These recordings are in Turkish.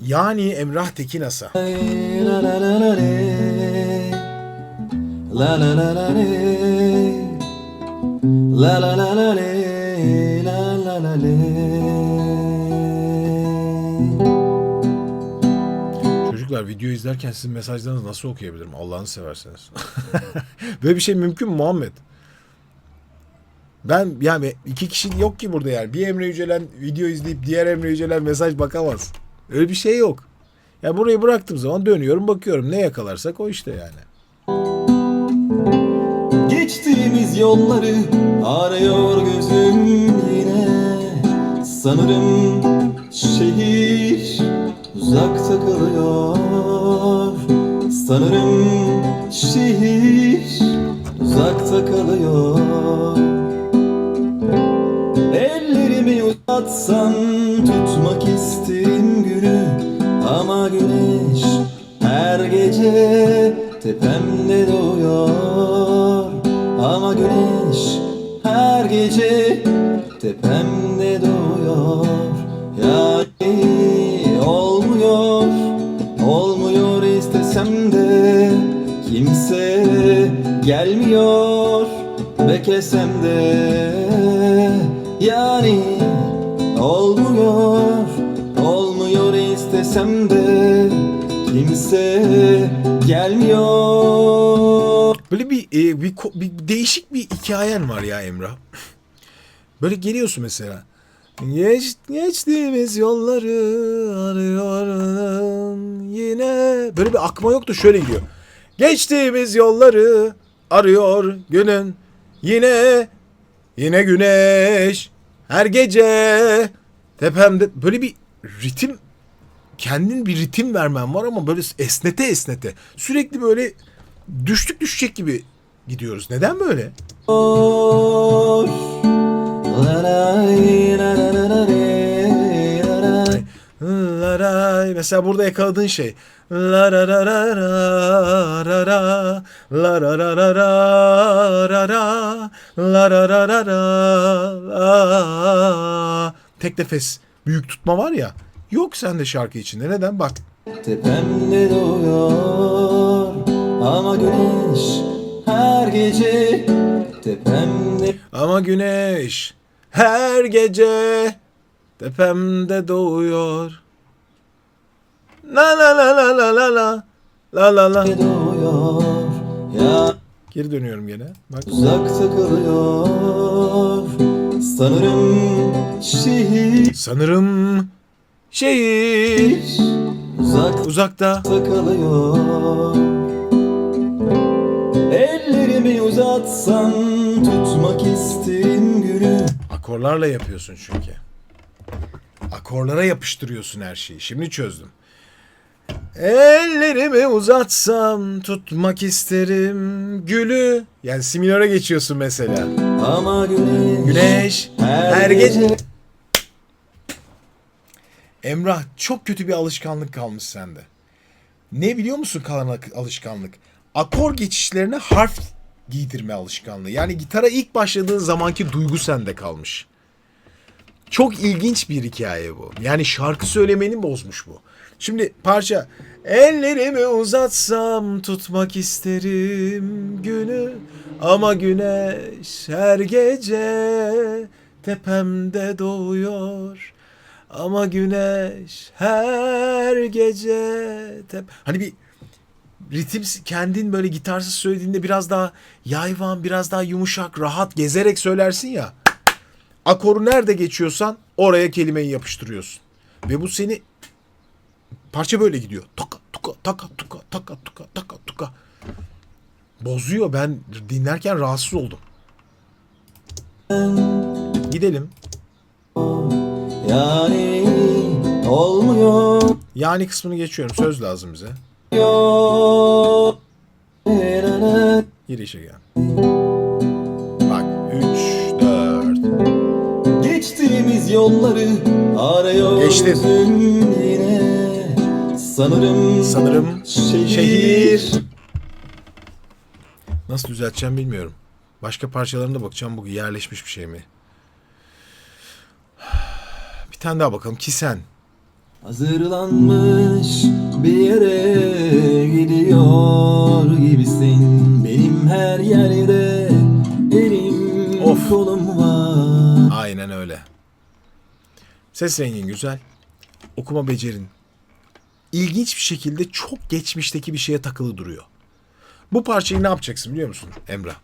Yani, Emrah Tekin Asa. Çocuklar video izlerken sizin mesajlarınızı nasıl okuyabilirim Allah'ını severseniz. Böyle bir şey mümkün mü Muhammed? Ben yani iki kişi yok ki burada yani. Bir Emre Yücelen video izleyip diğer Emre Yücelen mesaj bakamaz. Öyle bir şey yok. Ya burayı bıraktığım zaman dönüyorum bakıyorum. Ne yakalarsak o işte yani. Geçtiğimiz yolları arıyor gözüm yine Sanırım şehir uzakta kalıyor Sanırım şehir uzakta kalıyor Uzatsan tutmak isterim gülü Ama güneş her gece tepemde doğuyor. Ama güneş her gece tepemde doğuyor. Yani olmuyor, olmuyor istesem de Kimse gelmiyor beklesem de. Yani olmuyor, olmuyor istesem de Kimse gelmiyor Böyle bir, e, bir, bir değişik bir hikayen var ya Emrah. Böyle geliyorsun mesela. Geç, geçtiğimiz yolları arıyorum yine. Böyle bir akma yok da şöyle gidiyor. Geçtiğimiz yolları arıyor günün yine. Yine güneş her gece tepemde. Böyle bir ritim kendin bir ritim vermen var ama böyle esnete esnete. Sürekli böyle düştük düşecek gibi gidiyoruz. Neden böyle? La mesela burada yakaladığın şey. La ra ra ra ra ra ra la ra ra ra ra ra ra la ra ra ra ra la. Tek nefes büyük tutma var ya. Yok sende şarkı içinde. Neden? Bak. Tepemde doğuyor ama güneş her gece tepemde Ama güneş her gece tepemde doğuyor. La la la la la la la. La la la. Geri dönüyorum gene. Bak. Uzakta kalıyor. Sanırım şehir. Sanırım şehir. Uzak, uzakta kalıyor. Ellerimi uzatsan tutmak isterim günü. Akorlarla yapıyorsun çünkü. Akorlara yapıştırıyorsun her şeyi. Şimdi çözdüm. Ellerimi uzatsam tutmak isterim gülü. Yani si minöre geçiyorsun mesela. Ama güneş, Güneş her gece. Emrah çok kötü bir alışkanlık kalmış sende. Ne biliyor musun kalan alışkanlık? Akor geçişlerine harf giydirme alışkanlığı. Yani gitara ilk başladığın zamanki duygu sende kalmış. Çok ilginç bir hikaye bu. Yani şarkı söylemeni bozmuş bu. Şimdi parça Ellerimi uzatsam tutmak isterim günü ama güneş her gece tepemde doğuyor. Ama güneş her gece tep Hani bir ritim kendin böyle gitarsız söylediğinde biraz daha yayvan, biraz daha yumuşak, rahat gezerek söylersin ya. Akoru nerede geçiyorsan oraya kelimeyi yapıştırıyorsun. Ve bu seni parça böyle gidiyor. Taka tuka taka tuka taka tuka taka tuka. Bozuyor. Ben dinlerken rahatsız oldum. Gidelim. Yani olmuyor Yani kısmını geçiyorum. Söz lazım bize. Gir işe gel. Yolları arıyor Geçtim. yine Sanırım Sanırım şehir, şehir. Nasıl düzelteceğim bilmiyorum. Başka parçalarına da bakacağım bu yerleşmiş bir şey mi? Bir tane daha bakalım. Kisen. Hazırlanmış bir yere gidiyor gibisin Benim her yerde elim Of. kolum Ses rengin güzel. Okuma becerin. İlginç bir şekilde çok geçmişteki bir şeye takılı duruyor. Bu parçayı ne yapacaksın biliyor musun Emrah?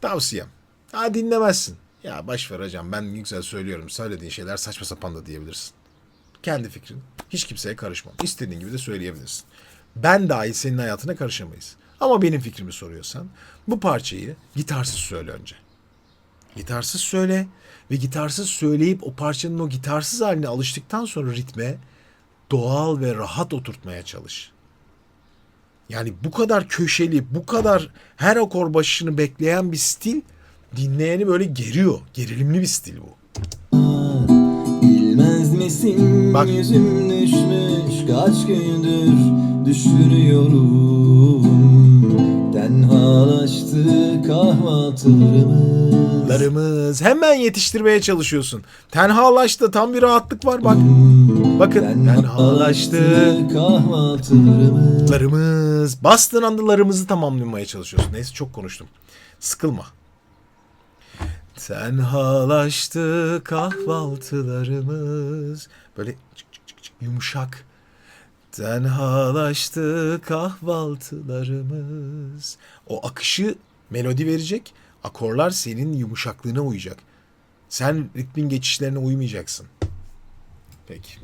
Tavsiyem. Ha dinlemezsin. Ya baş ver hocam ben güzel söylüyorum. Söylediğin şeyler saçma sapan da diyebilirsin. Kendi fikrin. Hiç kimseye karışmam. İstediğin gibi de söyleyebilirsin. Ben dahil senin hayatına karışamayız. Ama benim fikrimi soruyorsan bu parçayı gitarsız söyle önce. Gitarsız söyle ve gitarsız söyleyip o parçanın o gitarsız haline alıştıktan sonra ritme doğal ve rahat oturtmaya çalış. Yani bu kadar köşeli, bu kadar her akor başını bekleyen bir stil dinleyeni böyle geriyor. Gerilimli bir stil bu. Bilmez misin Bak. yüzüm düşmüş kaç gündür düşünüyorum Tenhalaştı kahvaltılarımız Larımız hemen yetiştirmeye çalışıyorsun. Tenhalaştı tam bir rahatlık var bak. Bakın tenhalaştı. kahvaltılarımız Larımız. Bastığın anda larımızı tamamlamaya çalışıyorsun. Neyse çok konuştum. Sıkılma. Tenhalaştı kahvaltılarımız. Böyle çık çık çık çık yumuşak. Tenhalaştı kahvaltılarımız. O akışı melodi verecek. Akorlar senin yumuşaklığına uyacak. Sen ritmin geçişlerine uymayacaksın. Peki.